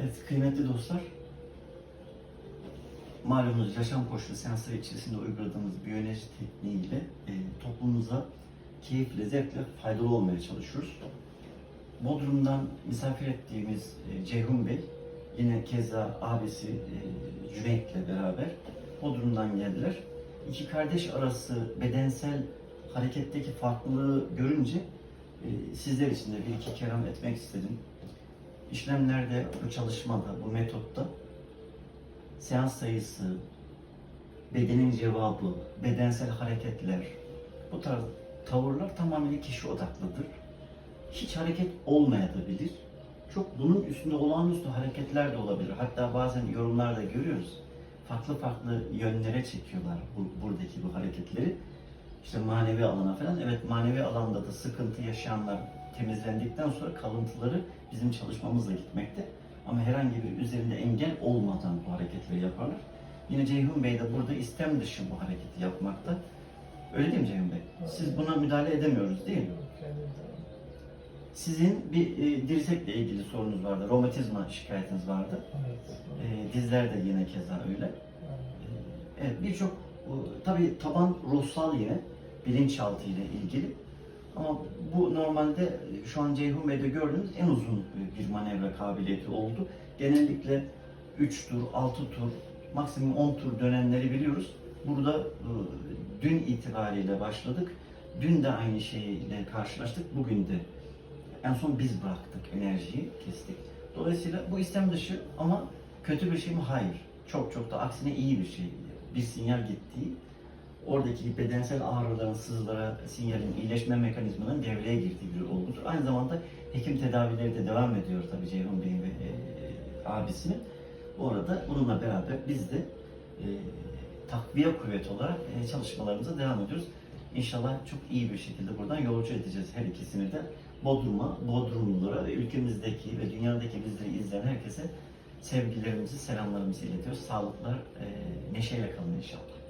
Evet kıymetli dostlar. Malumunuz yaşam koşulu seansları içerisinde uyguladığımız biyoloji tekniğiyle e, toplumumuza keyifle, zevkle faydalı olmaya çalışıyoruz. Bodrum'dan misafir ettiğimiz e, Ceyhun Bey, yine keza abisi e, Cüneyt'le beraber Bodrum'dan geldiler. İki kardeş arası bedensel hareketteki farklılığı görünce e, sizler için de bir iki kelam etmek istedim. İşlemlerde, bu çalışmada, bu metotta seans sayısı, bedenin cevabı, bedensel hareketler, bu tarz tavırlar tamamen kişi odaklıdır. Hiç hareket olmayabilir. Çok bunun üstünde olağanüstü hareketler de olabilir. Hatta bazen yorumlarda görüyoruz. Farklı farklı yönlere çekiyorlar bu, buradaki bu hareketleri. İşte manevi alana falan. Evet manevi alanda da sıkıntı yaşayanlar temizlendikten sonra kalıntıları bizim çalışmamızla gitmekte. Ama herhangi bir üzerinde engel olmadan bu hareketleri yaparlar. Yine Ceyhun Bey de burada istem dışı bu hareketi yapmakta. Öyle değil mi Ceyhun Bey? Siz buna müdahale edemiyoruz değil mi? Sizin bir e, dirsekle ilgili sorunuz vardı. Romatizma şikayetiniz vardı. E, dizler de yine keza öyle. Evet birçok e, tabii taban ruhsal yine bilinçaltı ile ilgili. Ama bu normalde şu an Ceyhun Bey'de gördüğünüz en uzun bir manevra kabiliyeti oldu. Genellikle 3 tur, 6 tur, maksimum 10 tur dönenleri biliyoruz. Burada e, dün itibariyle başladık. Dün de aynı şeyle karşılaştık. Bugün de en son biz bıraktık enerjiyi, kestik. Dolayısıyla bu istem dışı ama kötü bir şey mi? Hayır. Çok çok da aksine iyi bir şey. Bir sinyal gittiği, oradaki bedensel ağrıların, sızılara, sinyalin iyileşme mekanizmanın devreye girdiği bir olgudur. Aynı zamanda hekim tedavileri de devam ediyor tabii Ceyhun Bey'in ve e, abisinin. Bu arada bununla beraber biz de e, takviye kuvveti olarak e, çalışmalarımıza devam ediyoruz. İnşallah çok iyi bir şekilde buradan yolcu edeceğiz her ikisini de. Bodrum'a, Bodrumlulara ve ülkemizdeki ve dünyadaki bizleri izleyen herkese sevgilerimizi, selamlarımızı iletiyoruz. Sağlıklar, e, neşeyle kalın inşallah.